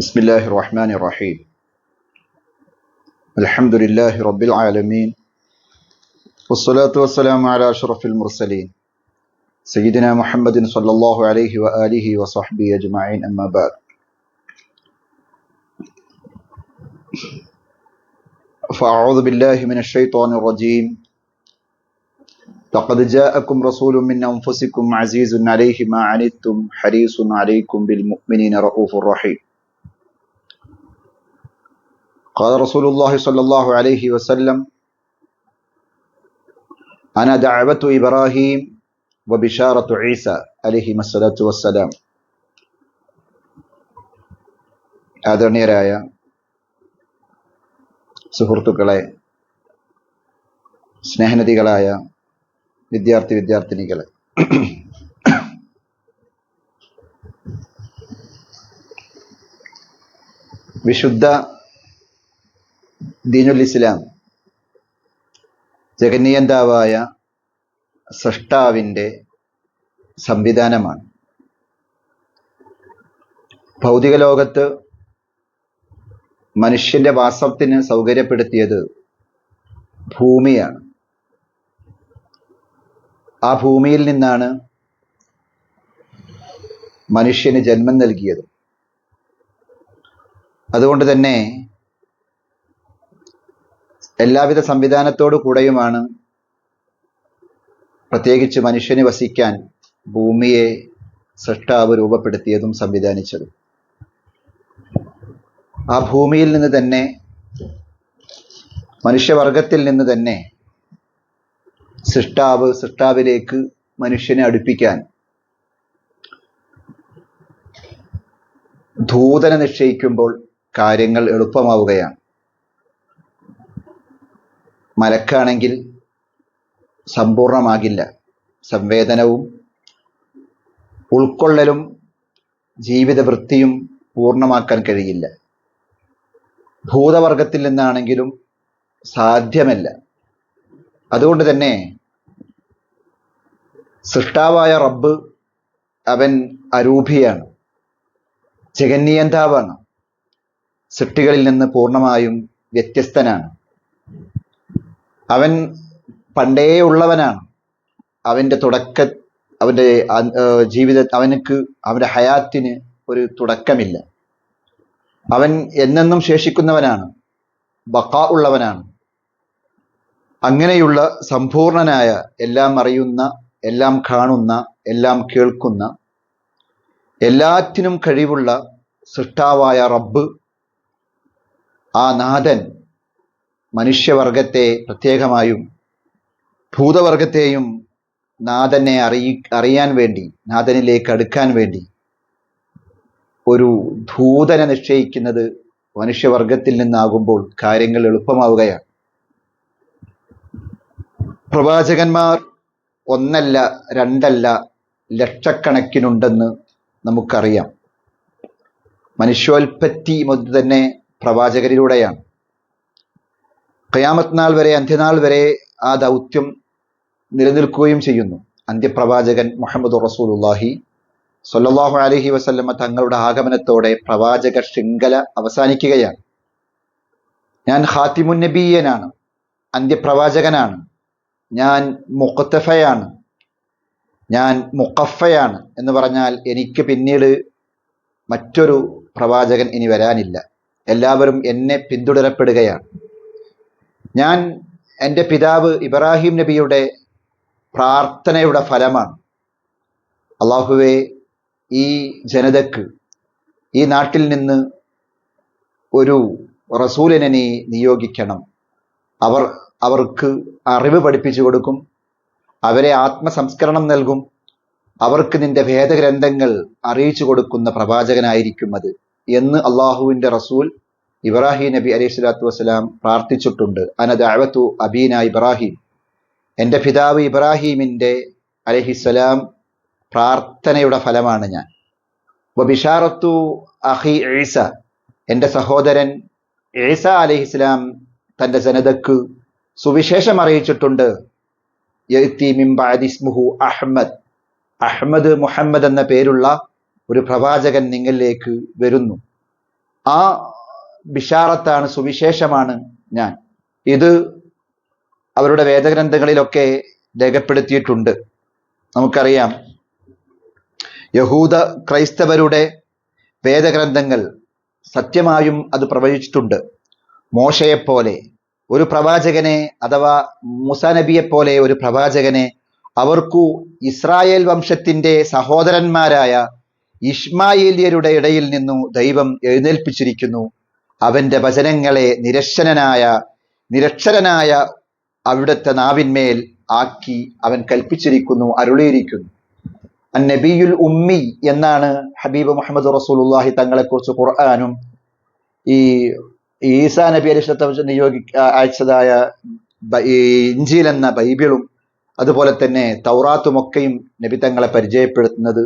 بسم الله الرحمن الرحيم. الحمد لله رب العالمين. والصلاة والسلام على أشرف المرسلين. سيدنا محمد صلى الله عليه وآله وصحبه أجمعين أما بعد. فأعوذ بالله من الشيطان الرجيم. لقد جاءكم رسول من أنفسكم عزيز عليه ما عنتم حريص عليكم بالمؤمنين رؤوف رحيم. قال رسول الله صلى الله عليه وسلم أنا دعوة إبراهيم وبشارة عيسى عليهما الصلاة والسلام ആദരണീയരായ സുഹൃത്തുക്കളെ സ്നേഹനദികളായ വിദ്യാർത്ഥി വിദ്യാർത്ഥിനികളെ വിശുദ്ധ ദീനുൽ ഇസ്ലാം ജഗന്നിയന്താവായ സൃഷ്ടാവിന്റെ സംവിധാനമാണ്. ഭൗതിക ലോകത്ത് മനുഷ്യന്റെ വാസത്തിന് സൗകര്യപ്പെടുത്തിയത് ഭൂമിയാണ്. ആ ഭൂമിയിൽ നിന്നാണ് മനുഷ്യന് ജന്മം നൽകിയത്. അതുകൊണ്ട് തന്നെ എല്ലാവിധ സംവിധാനത്തോടു കൂടെയുമാണ് പ്രത്യേകിച്ച് മനുഷ്യന് വസിക്കാൻ ഭൂമിയെ സൃഷ്ടാവ് രൂപപ്പെടുത്തിയതും സംവിധാനിച്ചതും. ആ ഭൂമിയിൽ നിന്ന് തന്നെ മനുഷ്യവർഗത്തിൽ നിന്ന് തന്നെ സൃഷ്ടാവ് സൃഷ്ടാവിലേക്ക് മനുഷ്യനെ അടുപ്പിക്കാൻ ധൂതനെ നിശ്ചയിക്കുമ്പോൾ കാര്യങ്ങൾ എളുപ്പമാവുകയാണ്. മലക്കാണെങ്കിൽ സമ്പൂർണമാകില്ല. സംവേദനവും ഉൾക്കൊള്ളലും ജീവിത വൃത്തിയും പൂർണമാക്കാൻ കഴിയില്ല. ഭൂതവർഗത്തിൽ നിന്നാണെങ്കിലും സാധ്യമല്ല. അതുകൊണ്ട് തന്നെ സൃഷ്ടാവായ റബ്ബ് അവൻ അരൂപിയാണ്. ജഗന്നിയന്താവാണ്. സൃഷ്ടികളിൽ നിന്ന് പൂർണമായും വ്യത്യസ്തനാണ്. അവൻ പണ്ടേ ഉള്ളവനാണ്. അവന്റെ തുടക്ക അവന്റെ ജീവിത അവനക്ക് അവന്റെ ഹയാത്തിന് ഒരു തുടക്കമില്ല. അവൻ എന്നെന്നും ശേഷിക്കുന്നവനാണ്. ബക്ക ഉള്ളവനാണ്. അങ്ങനെയുള്ള സമ്പൂർണനായ എല്ലാം അറിയുന്ന എല്ലാം കാണുന്ന എല്ലാം കേൾക്കുന്ന എല്ലാറ്റിനും കഴിവുള്ള സൃഷ്ടാവായ റബ്ബ് ആ നാഥൻ മനുഷ്യവർഗത്തെ പ്രത്യേകമായും ഭൂതവർഗത്തെയും നാഥനെ അറിയി അറിയാൻ വേണ്ടി നാഥനിലേക്ക് അടുക്കാൻ വേണ്ടി ഒരു ധൂതനെ നിശ്ചയിക്കുന്നത് മനുഷ്യവർഗത്തിൽ നിന്നാകുമ്പോൾ കാര്യങ്ങൾ എളുപ്പമാവുകയാണ്. പ്രവാചകന്മാർ ഒന്നല്ല രണ്ടല്ല ലക്ഷക്കണക്കിനുണ്ടെന്ന് നമുക്കറിയാം. മനുഷ്യോൽപ്പത്തി മുതൽ തന്നെ പ്രവാചകരിലൂടെയാണ്. ഖയാമത്ത് നാൾ വരെ അന്ത്യനാൾ വരെ ആ ദൗത്യം നിലനിൽക്കുകയും ചെയ്യുന്നു. അന്ത്യപ്രവാചകൻ മുഹമ്മദ് റസൂലുല്ലാഹി സൊല്ലാഹു അലഹി വസല്ലമ്മ തങ്ങളുടെ ആഗമനത്തോടെ പ്രവാചക ശൃംഖല അവസാനിക്കുകയാണ്. ഞാൻ ഹാത്തിമുൻ നബീയനാണ്. അന്ത്യപ്രവാചകനാണ്. ഞാൻ മുഖത്തഫയാണ്. ഞാൻ മുഖഫയാണ് എന്ന് പറഞ്ഞാൽ എനിക്ക് പിന്നീട് മറ്റൊരു പ്രവാചകൻ ഇനി വരാനില്ല. എല്ലാവരും എന്നെ പിന്തുടരപ്പെടുകയാണ്. ഞാൻ എന്റെ പിതാവ് ഇബ്രാഹിം നബിയുടെ പ്രാർത്ഥനയുടെ ഫലമാണ്. അള്ളാഹുവെ ഈ ജനതക്ക് ഈ നാട്ടിൽ നിന്ന് ഒരു റസൂലിനെ നീ നിയോഗിക്കണം. അവർ അവർക്ക് അറിവ് പഠിപ്പിച്ചു കൊടുക്കും അവരെ ആത്മസംസ്കരണം നൽകും അവർക്ക് നിന്റെ ഭേദഗ്രന്ഥങ്ങൾ അറിയിച്ചു കൊടുക്കുന്ന പ്രവാചകനായിരിക്കും അത് എന്ന് അള്ളാഹുവിന്റെ റസൂൽ ഇബ്രാഹിം നബി അലൈഹി സ്വലാത്തു വസ്സലാം പ്രാർത്ഥിച്ചിട്ടുണ്ട്. അനദഅവത്തു അബീന ഇബ്രാഹിം. എന്റെ പിതാവ് ഇബ്രാഹീമിന്റെ അലഹിസ്സലാം പ്രാർത്ഥനയുടെ ഫലമാണ് ഞാൻ. ബിഷാറത്തു അഹി ഈസ. എന്റെ സഹോദരൻ ഈസ അലഹിസ്ലാം തന്റെ ജനതക്ക് സുവിശേഷം അറിയിച്ചിട്ടുണ്ട്. മിംബാദിസ്മുഹു അഹമ്മദ് അഹ്മദ് മുഹമ്മദ് എന്ന പേരുള്ള ഒരു പ്രവാചകൻ നിങ്ങളിലേക്ക് വരുന്നു. ആ ബിഷാറത്താണ് സുവിശേഷമാണ് ഞാൻ. ഇത് അവരുടെ വേദഗ്രന്ഥങ്ങളിലൊക്കെ രേഖപ്പെടുത്തിയിട്ടുണ്ട്. നമുക്കറിയാം. യഹൂദ ക്രൈസ്തവരുടെ വേദഗ്രന്ഥങ്ങൾ സത്യമായും അത് പ്രവചിച്ചിട്ടുണ്ട്. മോശയെപ്പോലെ ഒരു പ്രവാചകനെ അഥവാ മുസാനബിയെപ്പോലെ ഒരു പ്രവാചകനെ അവർക്കു ഇസ്രായേൽ വംശത്തിന്റെ സഹോദരന്മാരായ ഇഷ്മായേലിയരുടെ ഇടയിൽ നിന്നു ദൈവം എഴുന്നേൽപ്പിച്ചിരിക്കുന്നു. അവന്റെ വചനങ്ങളെ നിരക്ഷരനായ നിരക്ഷരനായ അവിടുത്തെ നാവിന്മേൽ ആക്കി അവൻ കൽപ്പിച്ചിരിക്കുന്നു അരുളിയിരിക്കുന്നു. അന്നബിയുൽ ഉമ്മി എന്നാണ് ഹബീബ് മുഹമ്മദ് റസൂലുള്ളാഹി തങ്ങളെക്കുറിച്ച് ഖുർആാനും ഈ ഈസാ നബി അലിസ്ലത്തെ നിയോഗി അയച്ചതായ ഈ എന്ന ബൈബിളും അതുപോലെ തന്നെ തൗറാത്തുമൊക്കെയും നബി തങ്ങളെ പരിചയപ്പെടുത്തുന്നത്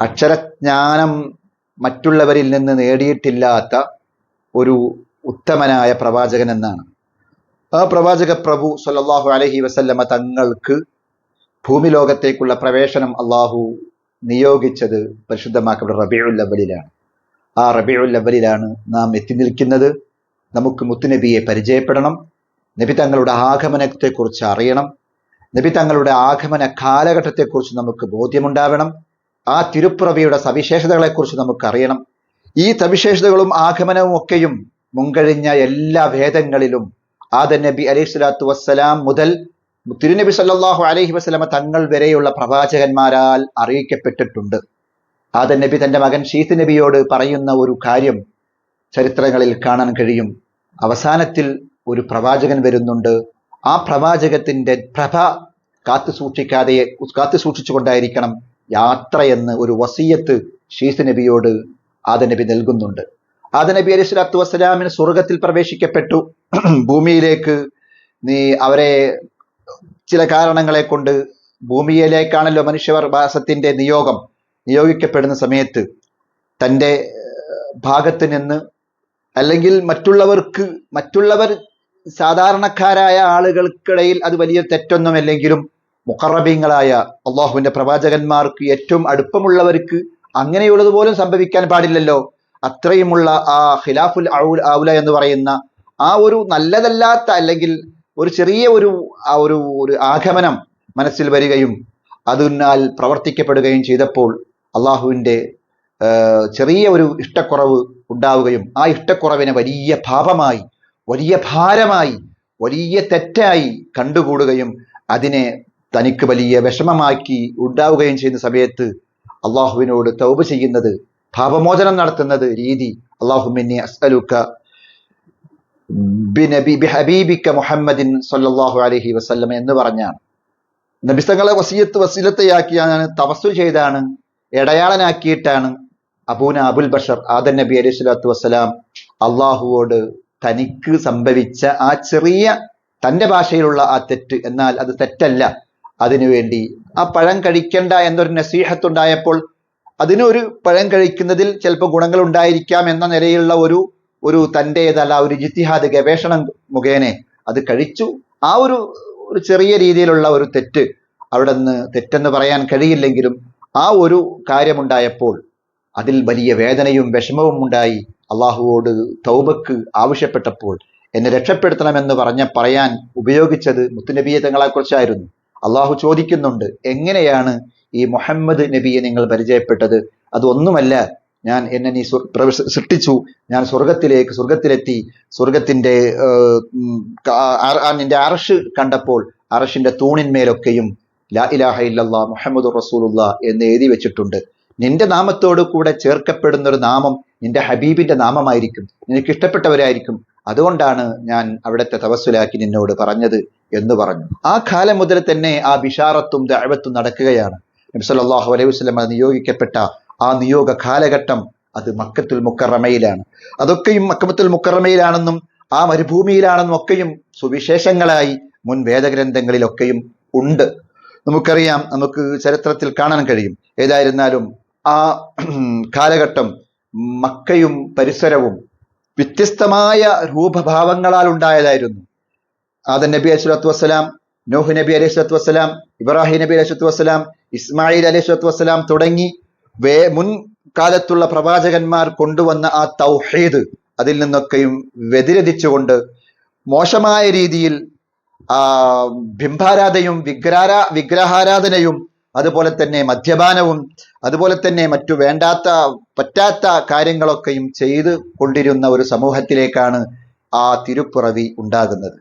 അക്ഷരജ്ഞാനം മറ്റുള്ളവരിൽ നിന്ന് നേടിയിട്ടില്ലാത്ത ഒരു ഉത്തമനായ പ്രവാചകൻ എന്നാണ്. ആ പ്രവാചക പ്രഭു സല്ലല്ലാഹു അലഹി വസല്ലമ തങ്ങൾക്ക് ഭൂമി ലോകത്തേക്കുള്ള പ്രവേശനം അള്ളാഹു നിയോഗിച്ചത് പരിശുദ്ധമാക്കപ്പെട്ട റബിയുൽ അവലിലാണ് ആ റബിയുൽ അവലിലാണ് നാം എത്തി നിൽക്കുന്നത്. നമുക്ക് മുത്തുനബിയെ പരിചയപ്പെടണം. നബി തങ്ങളുടെ ആഗമനത്തെക്കുറിച്ച് അറിയണം. നബി തങ്ങളുടെ ആഗമന കാലഘട്ടത്തെക്കുറിച്ച് നമുക്ക് ബോധ്യമുണ്ടാവണം. ആ തിരുപ്പിറവിയുടെ സവിശേഷതകളെക്കുറിച്ച് നമുക്ക് അറിയണം. ഈ സവിശേഷതകളും ആഗമനവും ഒക്കെയും മുൻകഴിഞ്ഞ എല്ലാ വേദങ്ങളിലും ആദ നബി അലൈഹി സ്വലാത്തു വസ്സലാം മുതൽ തിരുനബി സല്ലാഹു അലൈഹി വസ്ലമ തങ്ങൾ വരെയുള്ള പ്രവാചകന്മാരാൽ അറിയിക്കപ്പെട്ടിട്ടുണ്ട്. ആദ നബി തന്റെ മകൻ ഷീത്ത് നബിയോട് പറയുന്ന ഒരു കാര്യം ചരിത്രങ്ങളിൽ കാണാൻ കഴിയും. അവസാനത്തിൽ ഒരു പ്രവാചകൻ വരുന്നുണ്ട്. ആ പ്രവാചകത്തിന്റെ പ്രഭ കാത്തു സൂക്ഷിക്കാതെ കാത്തു സൂക്ഷിച്ചുകൊണ്ടായിരിക്കണം യാത്രയെന്ന് ഒരു വസീയത്ത് ഷീസ് നബിയോട് ആദ നബി നൽകുന്നുണ്ട്. ആദനബി അലി സ്വലാത്തു വസ്സലാമിന് സ്വർഗത്തിൽ പ്രവേശിക്കപ്പെട്ടു. ഭൂമിയിലേക്ക് നീ അവരെ ചില കാരണങ്ങളെ കൊണ്ട് ഭൂമിയിലേക്കാണല്ലോ മനുഷ്യവർവാസത്തിന്റെ നിയോഗം നിയോഗിക്കപ്പെടുന്ന സമയത്ത് തന്റെ ഭാഗത്ത് നിന്ന് അല്ലെങ്കിൽ മറ്റുള്ളവർക്ക് മറ്റുള്ളവർ സാധാരണക്കാരായ ആളുകൾക്കിടയിൽ അത് വലിയ തെറ്റൊന്നുമല്ലെങ്കിലും മുഖറബീങ്ങളായ അള്ളാഹുവിന്റെ പ്രവാചകന്മാർക്ക് ഏറ്റവും അടുപ്പമുള്ളവർക്ക് അങ്ങനെയുള്ളത് പോലും സംഭവിക്കാൻ പാടില്ലല്ലോ. അത്രയുമുള്ള ആ ഖിലാഫുൽ ഔല എന്ന് പറയുന്ന ആ ഒരു നല്ലതല്ലാത്ത അല്ലെങ്കിൽ ഒരു ചെറിയ ഒരു ആ ഒരു ഒരു ആഗമനം മനസ്സിൽ വരികയും അതിനാൽ പ്രവർത്തിക്കപ്പെടുകയും ചെയ്തപ്പോൾ അള്ളാഹുവിന്റെ ചെറിയ ഒരു ഇഷ്ടക്കുറവ് ഉണ്ടാവുകയും ആ ഇഷ്ടക്കുറവിനെ വലിയ പാപമായി വലിയ ഭാരമായി വലിയ തെറ്റായി കണ്ടുകൂടുകയും അതിനെ തനിക്ക് വലിയ വിഷമമാക്കി ഉണ്ടാവുകയും ചെയ്യുന്ന സമയത്ത് അള്ളാഹുവിനോട് തൗബ ചെയ്യുന്നത് പാപമോചനം നടത്തുന്നത് രീതി. അള്ളാഹുമിന്നി അസ്അലുക്ക മുഹമ്മദിൻ സല്ലല്ലാഹു അലൈഹി വസല്ലം എന്ന് പറഞ്ഞാണ്. നബിസ്തങ്ങളെ വസീയത്ത് വസീലത്തയാക്കിയാണ് തപസ്സു ചെയ്താണ് ഇടയാളനാക്കിയിട്ടാണ് അബൂന അബുൽ ബഷർ ആദൻ നബി അലൈഹി സ്വലാത്തു വസ്സലാം അള്ളാഹുവോട് തനിക്ക് സംഭവിച്ച ആ ചെറിയ തന്റെ ഭാഷയിലുള്ള ആ തെറ്റ് എന്നാൽ അത് തെറ്റല്ല. അതിനുവേണ്ടി ആ പഴം കഴിക്കണ്ട എന്നൊരു നസീഹത്തുണ്ടായപ്പോൾ അതിനൊരു പഴം കഴിക്കുന്നതിൽ ചിലപ്പോൾ ഗുണങ്ങൾ ഉണ്ടായിരിക്കാം എന്ന നിലയിലുള്ള ഒരു ഒരു തന്റെതല്ല ഒരു ജിത്തിഹാദ് ഗവേഷണം മുഖേനെ അത് കഴിച്ചു. ആ ഒരു ഒരു ചെറിയ രീതിയിലുള്ള ഒരു തെറ്റ് അവിടെ നിന്ന് തെറ്റെന്ന് പറയാൻ കഴിയില്ലെങ്കിലും ആ ഒരു കാര്യമുണ്ടായപ്പോൾ അതിൽ വലിയ വേദനയും വിഷമവും ഉണ്ടായി. അള്ളാഹുവോട് തൗബക്ക് ആവശ്യപ്പെട്ടപ്പോൾ എന്നെ രക്ഷപ്പെടുത്തണമെന്ന് പറഞ്ഞ പറയാൻ ഉപയോഗിച്ചത് മുത്തുനബിയെ തങ്ങളെ കുറിച്ചായിരുന്നു അള്ളാഹു ചോദിക്കുന്നുണ്ട് എങ്ങനെയാണ് ഈ മുഹമ്മദ് നബിയെ നിങ്ങൾ പരിചയപ്പെട്ടത്? അതൊന്നുമല്ല ഞാൻ എന്നെ നീ സൃഷ്ടിച്ചു ഞാൻ സ്വർഗത്തിലേക്ക് സ്വർഗത്തിലെത്തി സ്വർഗത്തിന്റെ നിന്റെ അറഷ് കണ്ടപ്പോൾ അറഷിന്റെ തൂണിന്മേലൊക്കെയും ലാ ഇലാഹ ഇല്ലല്ലാ മുഹമ്മദ് റസൂലുള്ള എന്ന് എഴുതി വെച്ചിട്ടുണ്ട്. നിന്റെ നാമത്തോട് കൂടെ ചേർക്കപ്പെടുന്ന ഒരു നാമം നിന്റെ ഹബീബിന്റെ നാമമായിരിക്കും. നിനക്ക് ഇഷ്ടപ്പെട്ടവരായിരിക്കും. അതുകൊണ്ടാണ് ഞാൻ അവിടുത്തെ തവസ്സുലാക്കി നിന്നോട് പറഞ്ഞത് എന്ന് പറഞ്ഞു. ആ കാലം മുതൽ തന്നെ ആ ബിഷാറത്തും ദഅവത്തും നടക്കുകയാണ്. നബി സല്ലല്ലാഹു അലൈഹി വസല്ലം നിയോഗിക്കപ്പെട്ട ആ നിയോഗ കാലഘട്ടം അത് മക്കത്തുൽ മുക്കറമയിലാണ്. അതൊക്കെയും മക്കത്തുൽ മുക്കറമയിലാണെന്നും ആ മരുഭൂമിയിലാണെന്നും ഒക്കെയും സുവിശേഷങ്ങളായി മുൻ വേദഗ്രന്ഥങ്ങളിലൊക്കെയും ഉണ്ട്. നമുക്കറിയാം നമുക്ക് ചരിത്രത്തിൽ കാണാൻ കഴിയും. ഏതായിരുന്നാലും ആ കാലഘട്ടം മക്കയും പരിസരവും വ്യത്യസ്തമായ രൂപഭാവങ്ങളാൽ ഉണ്ടായതായിരുന്നു ആദൻ നബി അലൈഹി വസ്സലാം നോഹ് നബി അലൈഹി സ്വലാത്തു വസ്സലാം ഇബ്രാഹിം നബി അലൈഹി സ്വലാത്തു വസ്സലാം ഇസ്മായിൽ അലൈഹി സ്വലാത്തു വസ്സലാം തുടങ്ങി വേ മുൻ മുക്കാലത്തുള്ള പ്രവാചകന്മാർ കൊണ്ടുവന്ന ആ തൗഹീദ് അതിൽ നിന്നൊക്കെയും വ്യതിരതിച്ചുകൊണ്ട് മോശമായ രീതിയിൽ ആ ബിംബാരാധനയും വിഗ്രാര വിഗ്രഹാരാധനയും അതുപോലെ തന്നെ മദ്യപാനവും അതുപോലെ തന്നെ മറ്റു വേണ്ടാത്ത പറ്റാത്ത കാര്യങ്ങളൊക്കെയും ചെയ്ത് കൊണ്ടിരുന്ന ഒരു സമൂഹത്തിലേക്കാണ് ആ തിരുപ്പിറവി ഉണ്ടാകുന്നത്.